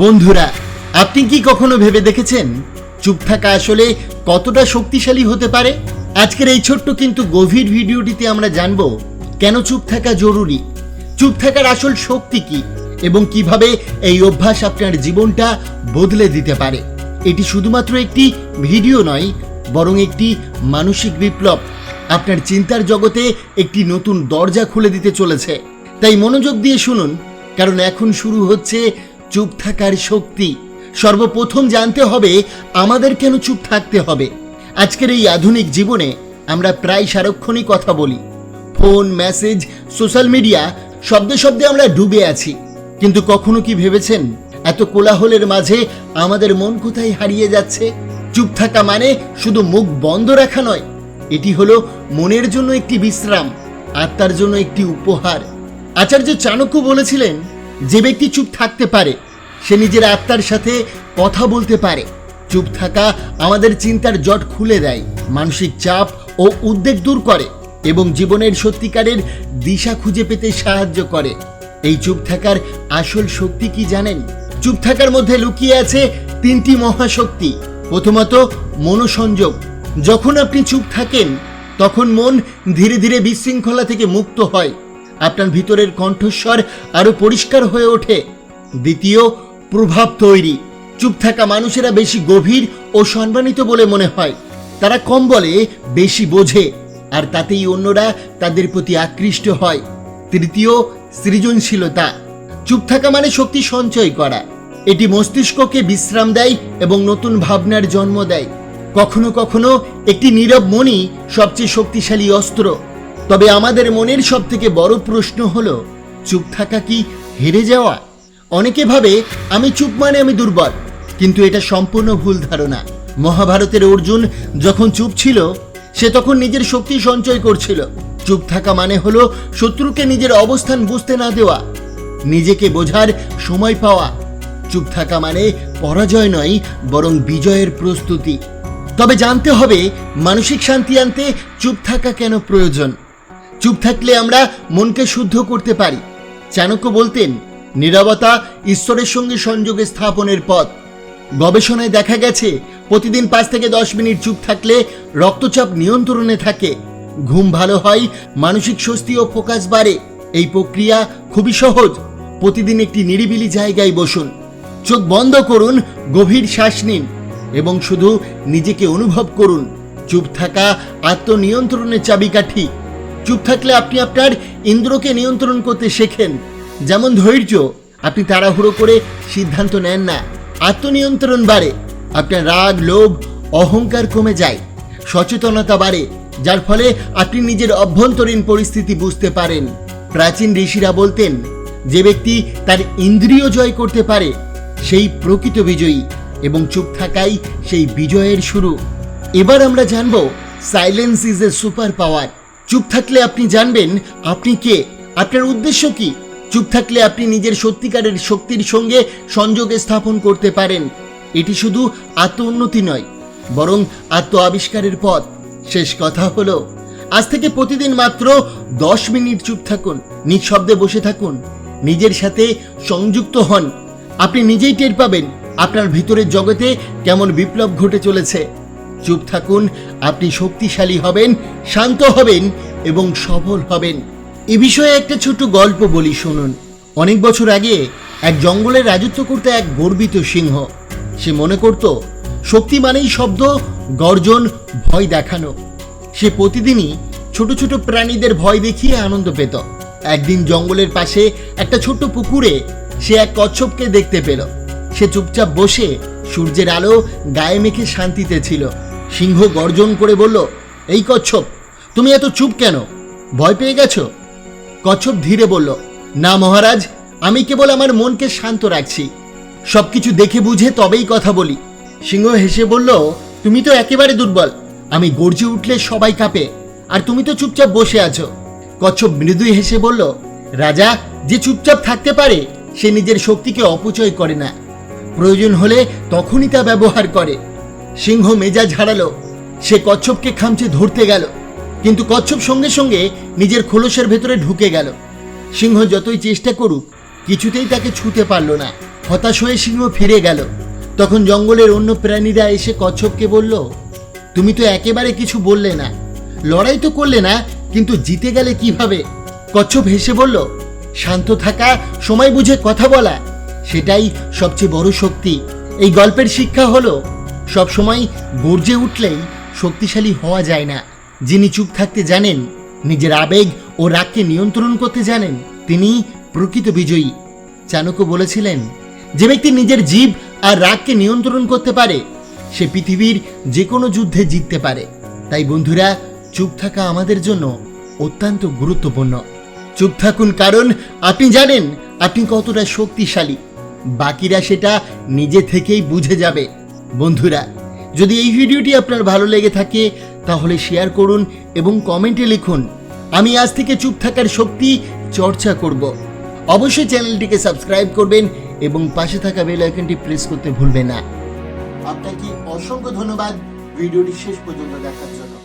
বন্ধুরা, আপনি কি কখনো ভেবে দেখেছেন চুপ থাকা আসলে কতটা শক্তিশালী হতে পারে? আজকের এই ছোট্ট কিন্তু গভীর ভিডিওটিতে আমরা জানব কেন চুপ থাকা জরুরি? চুপ থাকার আসল শক্তি কি? এবং কীভাবে এই অভ্যাস আপনার জীবনটা বদলে দিতে পারে? এটি শুধুমাত্র একটি ভিডিও নয়, বরং একটি মানসিক বিপ্লব। আপনার চিন্তার জগতে একটি নতুন দরজা খুলে দিতে চলেছে। তাই মনোযোগ দিয়ে শুনুন, কারণ এখন শুরু হচ্ছে চুপ থাকার শক্তি। সর্বপ্রথম জানতে হবে, আমাদের কেন চুপ থাকতে হবে? আজকের এই আধুনিক জীবনে আমরা প্রায় সারক্ষণই কথা বলি। ফোন, মেসেজ, সোশ্যাল মিডিয়া, শব্দে শব্দে আমরা ডুবে আছি। কিন্তু কখনো কি ভেবেছেন, এত কোলাহলের মাঝে আমাদের মন কোথায় হারিয়ে যাচ্ছে? চুপ থাকা মানে শুধু মুখ বন্ধ রাখা নয়, এটি হলো মনের জন্য একটি বিশ্রাম, আত্মার জন্য একটি উপহার। আচার্য চাণক্য বলেছিলেন যে ব্যক্তি চুপ থাকতে পারে, সে নিজের আত্মার সাথে কথা বলতে পারে। চুপ থাকা আমাদের চিন্তার জট খুলে দেয়, মানসিক চাপ ও উদ্বেগ দূর করে এবং জীবনের সত্যিকারের দিশা খুঁজে পেতে সাহায্য করে। এই চুপ থাকার আসল শক্তি কি জানেন? চুপ থাকার মধ্যে লুকিয়ে আছে তিনটি মহাশক্তি। প্রথমত, মনোসংযোগ। যখন আপনি চুপ থাকেন, তখন মন ধীরে ধীরে বিশৃঙ্খলা থেকে মুক্ত হয়। আপনার ভিতরের কণ্ঠস্বর আরও পরিষ্কার হয়ে ওঠে। দ্বিতীয়, প্রভাব তৈরি। চুপ থাকা মানুষেরা বেশি গভীর ও সম্মানিত বলে মনে হয়। তারা কম বলে, বেশি বোঝে। আর তাতেই অন্যরা তাদের প্রতি আকৃষ্ট হয়। তৃতীয়, সৃজনশীলতা। চুপ থাকা মানে শক্তি সঞ্চয় করা। এটি মস্তিষ্ককে বিশ্রাম দেয় এবং নতুন ভাবনার জন্ম দেয়। কখনো কখনো একটি নীরব মনই সবচেয়ে শক্তিশালী অস্ত্র। তবে আমাদের মনের সব থেকে বড় প্রশ্ন হলো, চুপ থাকা কি হেরে যাওয়া? অনেকে ভাবে, আমি চুপ মানে আমি দুর্বল, কিন্তু এটা সম্পূর্ণ ভুল ধারণা। মহাভারতের অর্জুন যখন চুপ ছিল, সে তখন নিজের শক্তি সঞ্চয় করছিল। চুপ থাকা মানে হলো শত্রুকে নিজের অবস্থান বুঝতে না দেওয়া, নিজেকে বোঝার সময় পাওয়া। চুপ থাকা মানে পরাজয় নয়, বরং বিজয়ের প্রস্তুতি। তবে জানতে হবে, মানসিক শান্তি আনতে চুপ থাকা কেন প্রয়োজন? চুপ থাকলে আমরা মনকে শুদ্ধ করতে পারি। চাণক্য বলতেন, নীরবতা ঈশ্বরের সঙ্গে সংযোগে স্থাপনের পথ। গবেষণায় দেখা গেছে, প্রতিদিন পাঁচ থেকে দশ মিনিট চুপ থাকলে রক্তচাপ নিয়ন্ত্রণে থাকে। ঘুম ভালো হয়, মানসিক স্বস্তি ও ফোকাস বাড়ে। এই প্রক্রিয়া খুবই সহজ। প্রতিদিন একটি নিরিবিলি জায়গায় বসুন। চোখ বন্ধ করুন, গভীর শ্বাস নিন এবং শুধু নিজেকে অনুভব করুন। চুপ থাকা আত্মনিয়ন্ত্রণের চাবিকাঠি। চুপ থাকলে আপনি আপনার ইন্দ্রকে নিয়ন্ত্রণ করতে শেখেন। যেমন ধৈর্য, আপনি তাড়াহুড়ো করে সিদ্ধান্ত নেন না। আত্মনিয়ন্ত্রণ বাড়ে, আপনার রাগ, লোভ, অহংকার কমে যায়, সচেতনতা বাড়ে, যার ফলে আপনি নিজের অভ্যন্তরীণ পরিস্থিতি বুঝতে পারেন। প্রাচীন ঋষিরা বলতেন, যে ব্যক্তি তার ইন্দ্রিয় জয় করতে পারে, সেই প্রকৃত বিজয়ী, এবং চুপ থাকাই সেই বিজয়ের শুরু। এবার আমরা জানব, silence is a super power. চুপ থাকলে আপনি জানবেন আপনি কে। আপনার উদ্দেশ্য কি? চুপ থাকলে আপনি নিজের সত্যিকারের শক্তির সঙ্গে সংযোগে স্থাপন করতে পারেন। এটি শুধু আত্ম উন্নতি নয়, বরং আত্ম আবিষ্কারের পথ। শেষ কথা হলো, আজ থেকে প্রতিদিন মাত্র দশ মিনিট চুপ থাকুন, নিঃশব্দে বসে থাকুন, নিজের সাথে সংযুক্ত হন। আপনি নিজেই টের পাবেন আপনার ভিতরের জগতে কেমন বিপ্লব ঘটে চলেছে। চুপ থাকুন, আপনি শক্তিশালী হবেন, শান্ত হবেন এবং সফল হবেন। এ বিষয়ে একটা ছোট গল্প বলি শুনুন। অনেক বছর আগে এক জঙ্গলে রাজত্ব করতে এক গর্বিত সিংহ। সে মনে করত, শক্তি মানেই শব্দ, গর্জন, ভয় দেখানো। সে প্রতিদিনই ছোট ছোট প্রাণীদের ভয় দেখিয়ে আনন্দ পেত। একদিন জঙ্গলের পাশে একটা ছোট্ট পুকুরে সে এক কচ্ছপকে দেখতে পেল। সে চুপচাপ বসে সূর্যের আলো গায়ে মেখে শান্তিতে ছিল। সিংহ গর্জন করে বলল, এই কচ্ছপ, তুমি এত চুপ কেন? ভয় পেয়ে গেছ? কচ্ছপ ধীরে বলল, না মহারাজ, আমি কেবল আমার মনকে শান্ত রাখছি। সবকিছু দেখে বুঝে তবেই কথা বলি। সিংহ হেসে বলল, তুমি তো একেবারে দুর্বল। আমি গর্জে উঠলে সবাই কাঁপে, আর তুমি তো চুপচাপ বসে আছো। কচ্ছপ মৃদুই হেসে বলল, রাজা, যে চুপচাপ থাকতে পারে, সে নিজের শক্তিকে অপচয় করে না। প্রয়োজন হলে তখনই তা ব্যবহার করে। সিংহ মেজাজ হারালো। সে কচ্ছপকে খামচে ধরতে গেল, কিন্তু কচ্ছপ সঙ্গে সঙ্গে নিজের খোলসের ভেতরে ঢুকে গেল। সিংহ যতই চেষ্টা করুক, কিছুতেই তাকে ছুতে পারল না। হতাশ হয়ে সিংহ ফিরে গেল। তখন জঙ্গলের অন্য প্রাণীরা এসে কচ্ছপকে বলল, তুমি তো একেবারে কিছু বললে না। লড়াই তো করলে না, কিন্তু জিতে গেলে কীভাবে? কচ্ছপ হেসে বলল, শান্ত থাকা, সময় বুঝে কথা বলা, সেটাই সবচেয়ে বড় শক্তি। এই গল্পের শিক্ষা হলো সবসময় গর্জে উঠলেই শক্তিশালী হওয়া যায় না। যিনি চুপ থাকতে জানেন, নিজের আবেগ ও রাগকে নিয়ন্ত্রণ করতে জানেন, তিনি প্রকৃত বিজয়ী। চাণক্য বলেছিলেন, যে ব্যক্তি নিজের জীব আর রাগকে নিয়ন্ত্রণ করতে পারে, সে পৃথিবীর যে কোনো যুদ্ধে জিততে পারে। তাই বন্ধুরা, চুপ থাকা আমাদের জন্য অত্যন্ত গুরুত্বপূর্ণ। চুপ থাকুন কারণ আপনি জানেন, আপনি কতটা শক্তিশালী। বাকিরা সেটা নিজে থেকেই বুঝে যাবে। বন্ধুরা, যদি এই ভিডিওটি আপনার ভালো লেগে থাকে, তাহলে শেয়ার করুন এবং কমেন্টে লিখুন, আমি আজ থেকে চুপ থাকার শক্তি চর্চা করব। অবশ্যই চ্যানেলটিকে সাবস্ক্রাইব করবেন এবং পাশে থাকা বেল আইকনটি প্রেস করতে ভুলবেন না। আপনাকে অসংখ্য ধন্যবাদ। ভিডিওটি শেষ পর্যন্ত দেখার জন্য।